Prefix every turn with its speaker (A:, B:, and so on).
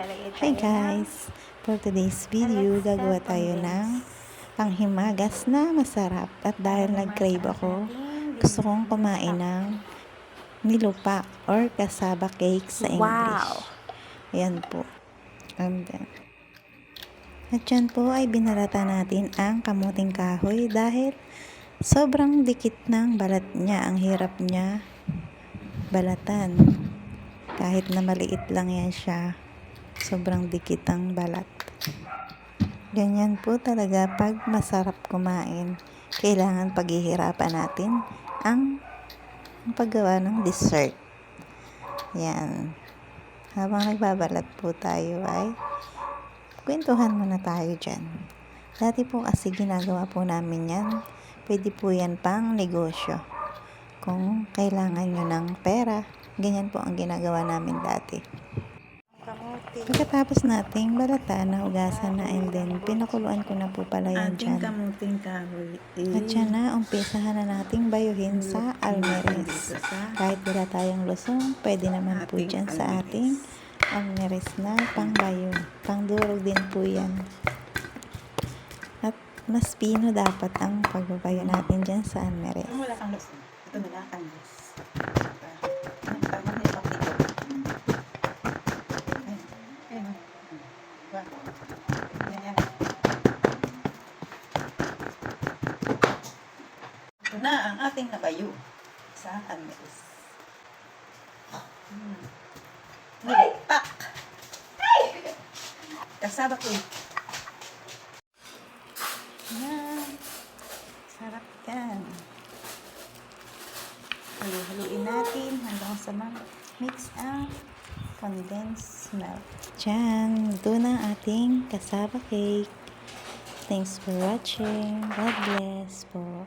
A: Maglalagay tayo
B: Hi guys! For today's video, gagawa tayo ng panghimagas na masarap. At dahil nag-crave ako, gusto kong kumain ng nilupa or kasaba cake sa English.
A: Wow!
B: Ayan po. And then, at yan po ay binalata natin ang kamuting kahoy dahil sobrang dikit ng balat niya. Ang hirap niya balatan. Kahit na maliit lang yan siya, sobrang dikit ang balat. Ganyan po talaga pag masarap kumain. Kailangan paghihirapan natin ang, paggawa ng dessert. Yan. Habang nagbabalat po tayo ay kwentuhan muna tayo dyan. Dati po kasi ginagawa po namin yan. Pwede po yan pang negosyo. Kung kailangan nyo ng pera, ganyan po ang ginagawa namin dati. Pagkatapos nating balatan na ugasan na and then pinakuluan ko na po pala yan dyan.
C: kamuting kahoy.
B: At yan na, umpisahan na nating bayuhin sa almeres. Kahit wala tayong lusong, pwede naman po dyan sa ating almeres na pangbayo. Pangdurog din po yan. At mas pino dapat ang pagbabayo natin dyan sa almeres.
C: Wala kang lusong, ito na lang ang Wow. Yan, yan. Ito na ang ating nabayo sa almeres. Hmm. Nilipak! Kasaba ko.
B: Yan. Sarap yan. Halu-haluin natin hanggang sa mix ang condensed milk. Diyan, ito na ang ating kasaba cake. Thanks for watching. God bless po.